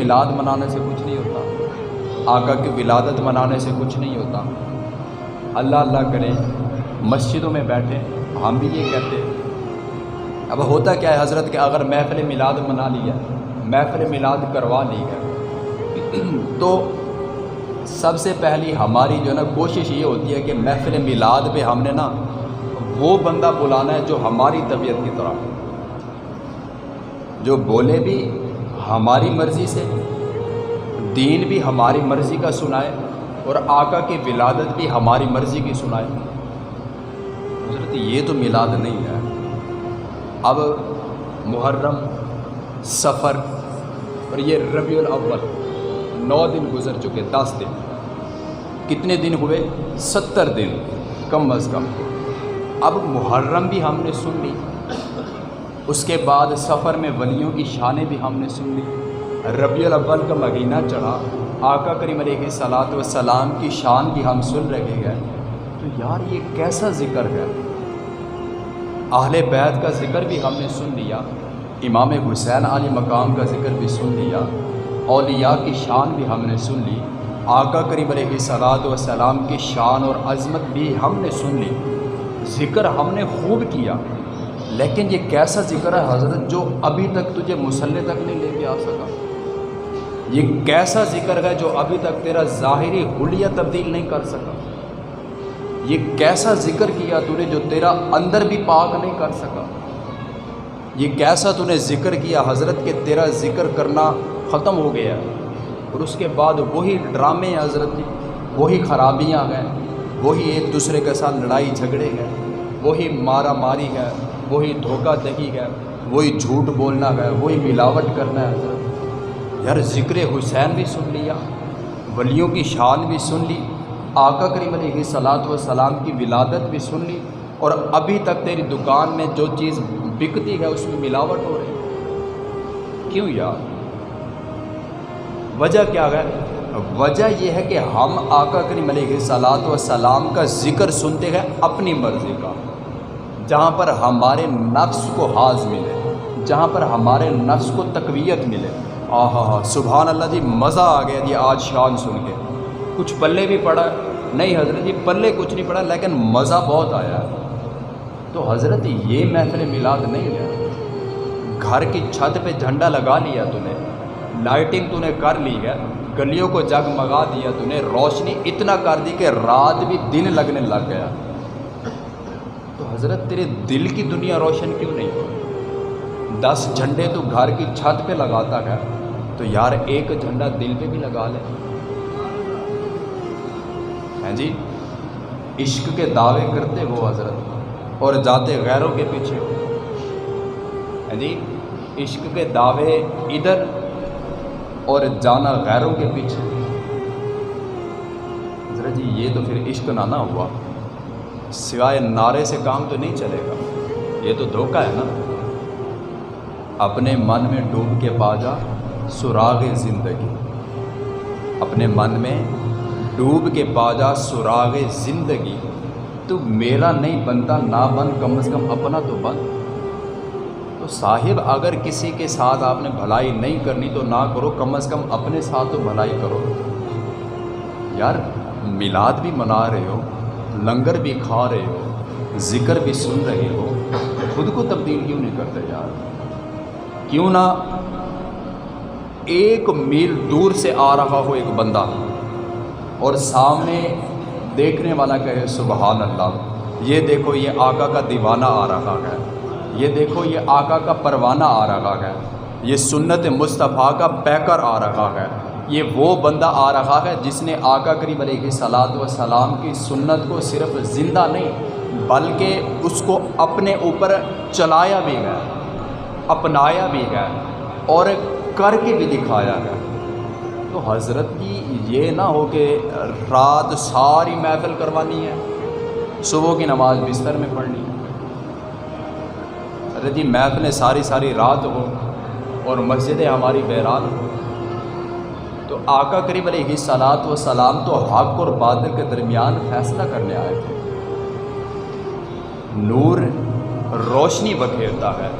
मिलाद मनाने से कुछ नहीं होता। आका की विलादत मनाने से कुछ नहीं होता। अल्लाह अल्लाह करें, मस्जिदों में बैठे, हम भी ये कहते हैं। अब होता क्या है, हज़रत कि अगर महफ़िल मिलाद मना लिया महफ़िल मिलाद करवा ली तो सबसे पहली हमारी जो ना, कोशिश ये होती है कि महफ़िल मिलाद पे हमने ना, वो बंदा बुलाना है जो हमारी तबीयत की तरह। जो बोले भी हमारी मर्ज़ी से, दीन भी हमारी मर्ज़ी का सुनाए और आका की विलादत भी हमारी मर्ज़ी की सुनाए। हज़रत, ये तो मिलाद नहीं है। अब मुहर्रम, सफ़र और ये रबी अव्वल, नौ दिन गुजर चुके, दस दिन। कितने दिन हुए? सत्तर दिन, कम अज़ कम। अब मुहर्रम भी हमने सुन ली। उसके बाद सफ़र में वलियों की शानें भी हमने सुन ली। रबी अव्वल का मगीना चढ़ा। आका करीम सलात सलाम की शान भी हम सुन रहे हैं। तो यार ये कैसा ज़िक्र है? आहले बैत का ज़िक्र भी हमने सुन लिया। इमाम हुसैन आली मकाम का ज़िक्र भी सुन लिया। अलिया की शान भी हमने सुन ली। आका करीम सलात सलाम की शान और अज़मत भी हमने सुन ली। ज़िक्र हमने खूब किया। लेकिन ये कैसा ज़िक्र है हज़रत जो अभी तक तुझे मुसल्ले तक नहीं लेके आ सका? ये कैसा ज़िक्र है जो अभी तक तेरा ज़ाहरी हुलिया तब्दील नहीं कर सका? ये कैसा ज़िक्र किया तूने जो तेरा अंदर भी पाक नहीं कर सका? ये कैसा तूने ज़िक्र किया हज़रत के तेरा ज़िक्र करना ख़त्म हो गया? और उसके बाद वही ड्रामे हज़रत जी, वही ख़राबियाँ हैं, वही एक दूसरे के साथ लड़ाई झगड़े हैं, वही मारा मारी है वही धोखा दही है, वही झूठ बोलना है, वही मिलावट करना है। यार, ज़िक्र हुसैन भी सुन लिया, वलियों की शान भी सुन ली, आका करीम सलात व सलाम की विलादत भी सुन ली, और अभी तक तेरी दुकान में जो चीज़ बिकती है उसमें मिलावट हो रही क्यों यार? वजह क्या है? वजह यह है कि हम आका करीम सलात व सलाम का ज़िक्र सुनते हैं अपनी मर्ज़ी का। जहाँ पर हमारे नफ्स को हाज मिले, जहाँ पर हमारे नफ्स को तकवीत मिले। आह हा अल्लाह जी, मज़ा आ गया जी आज शान सुन के। कुछ पल्ले भी पड़ा। नहीं, हज़रत जी, पल्ले कुछ नहीं पड़ा, लेकिन मज़ा बहुत आया। तो हज़रत, ये महफिल मिलाद नहीं है। घर की छत पे झंडा लगा लिया तूने। लाइटिंग तूने कर ली है। गलियों को जगमगा दिया तूने। रोशनी इतना कर दी कि रात भी दिन लगने लग गया। हज़रत, तेरे दिल की दुनिया रोशन क्यों नहीं? दस झंडे तो घर की छत पे लगाता है तो यार एक झंडा दिल पे भी लगा ले। हैं जी? इश्क के दावे करते हो हज़रत, और जाते गैरों के पीछे। हो हैं जी? इश्क के दावे इधर, और जाना गैरों के पीछे। ज़रा जी, ये तो फिर इश्क ना ना हुआ। सिवाय नारे से काम तो नहीं चलेगा। ये तो धोखा है ना? अपने मन में डूब के बाजा, सुराग ज़िंदगी। अपने मन में डूब के बाजा, सुराग ज़िंदगी। तो मेरा नहीं बनता, ना बन, कम अज़ कम अपना तो बन। तो साहिब, अगर किसी के साथ आपने भलाई नहीं करनी तो ना करो, कम अज़ कम अपने साथ तो भलाई करो। यार, मिलाद भी मना रहे हो। लंगर भी खा रहे हो, ज़िक्र भी सुन रहे हो, खुद को तब्दील क्यों नहीं करते यार? क्यों ना एक मील दूर से आ रहा हो एक बंदा और सामने देखने वाला कहे सुबहान अल्लाह ये देखो ये आका का दीवाना आ रहा है, ये देखो ये आका का परवाना आ रहा है, ये सुन्नत मुस्तफ़ा का पैकर आ रहा है ये वो बंदा आ रहा है जिसने आका करीब सलात व सलाम की सुन्नत को सिर्फ़ ज़िंदा नहीं, बल्कि उसको अपने ऊपर चलाया भी है अपनाया भी है और करके भी दिखाया है तो हज़रत की ये ना हो कि रात सारी महफिल करवानी है, सुबह की नमाज़ बिस्तर में पढ़नी है। अरे जी, महफिलें सारी सारी रात हो और मस्जिदें हमारी बैरान हो। आका करीब सलात व सलाम तो हक और बादल के दरमियान फैसला करने आए थे। नूर रोशनी बखेरता है।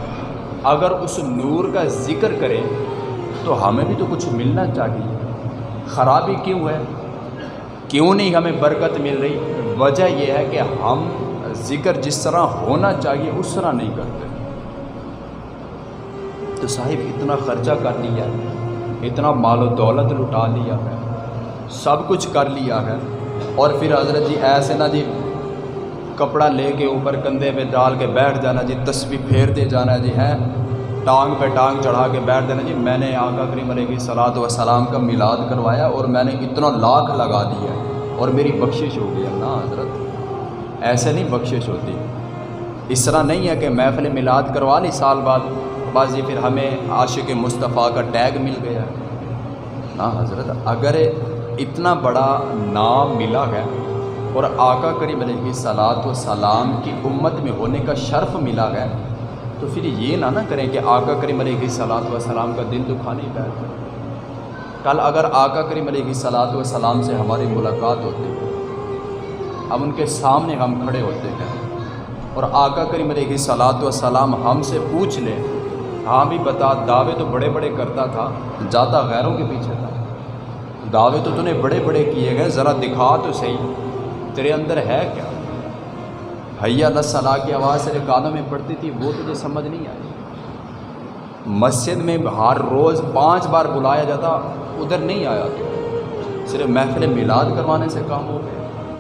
अगर उस नूर का ज़िक्र करें तो हमें भी तो कुछ मिलना चाहिए। ख़राबी क्यों है? क्यों नहीं हमें बरकत मिल रही? वजह यह है कि हम ज़िक्र जिस तरह होना चाहिए, उस तरह नहीं करते। तो साहिब, इतना ख़र्चा कर लिया इतना मालो दौलत लुटा लिया है, सब कुछ कर लिया है, और फिर हज़रत जी ऐसे ना जी कपड़ा ले लेके ऊपर कंधे पे डाल के बैठ जाना जी, तस्वीर फेरते जाना जी, हैं? टांग पे टांग चढ़ा के बैठ देना जी। मैंने आका करीम की सलात व सलाम का मिलाद करवाया और मैंने इतना लाख लगा दिया और मेरी बख्शिश हो गई ना हज़रत। ऐसे नहीं बख्शिश होती। इस तरह नहीं है कि महफिल मिलाद करवा ली साल बाद। बस जी फिर हमें आशिक मुस्तफ़ा का टैग मिल गया। ना, हज़रत, अगर इतना बड़ा नाम मिला है और आका करीम की सलात व सलाम की उम्मत में होने का शर्फ मिला है तो फिर ये ना ना करें कि आका करीम की सलात व सलाम का दिल दुखा नहीं बैठता कल अगर आका करीम की सलात व सलाम से हमारी मुलाकात होती, हम उनके सामने हम खड़े होते हैं और आका करीम की सलात व सलाम हमसे पूछ ले हाँ भी बता, दावे तो बड़े बड़े करता था ज़्यादा गैरों के पीछे था। दावे तो तूने बड़े बड़े किए गए, ज़रा दिखा तो सही। तेरे अंदर है क्या? हैया सला की आवाज़ तेरे कानों में पड़ती थी, वो तुझे समझ नहीं आई। मस्जिद में हर रोज़ पाँच बार बुलाया जाता, उधर नहीं आया तो। सिर्फ़ महफिल मिलाद करवाने से काम हो गया।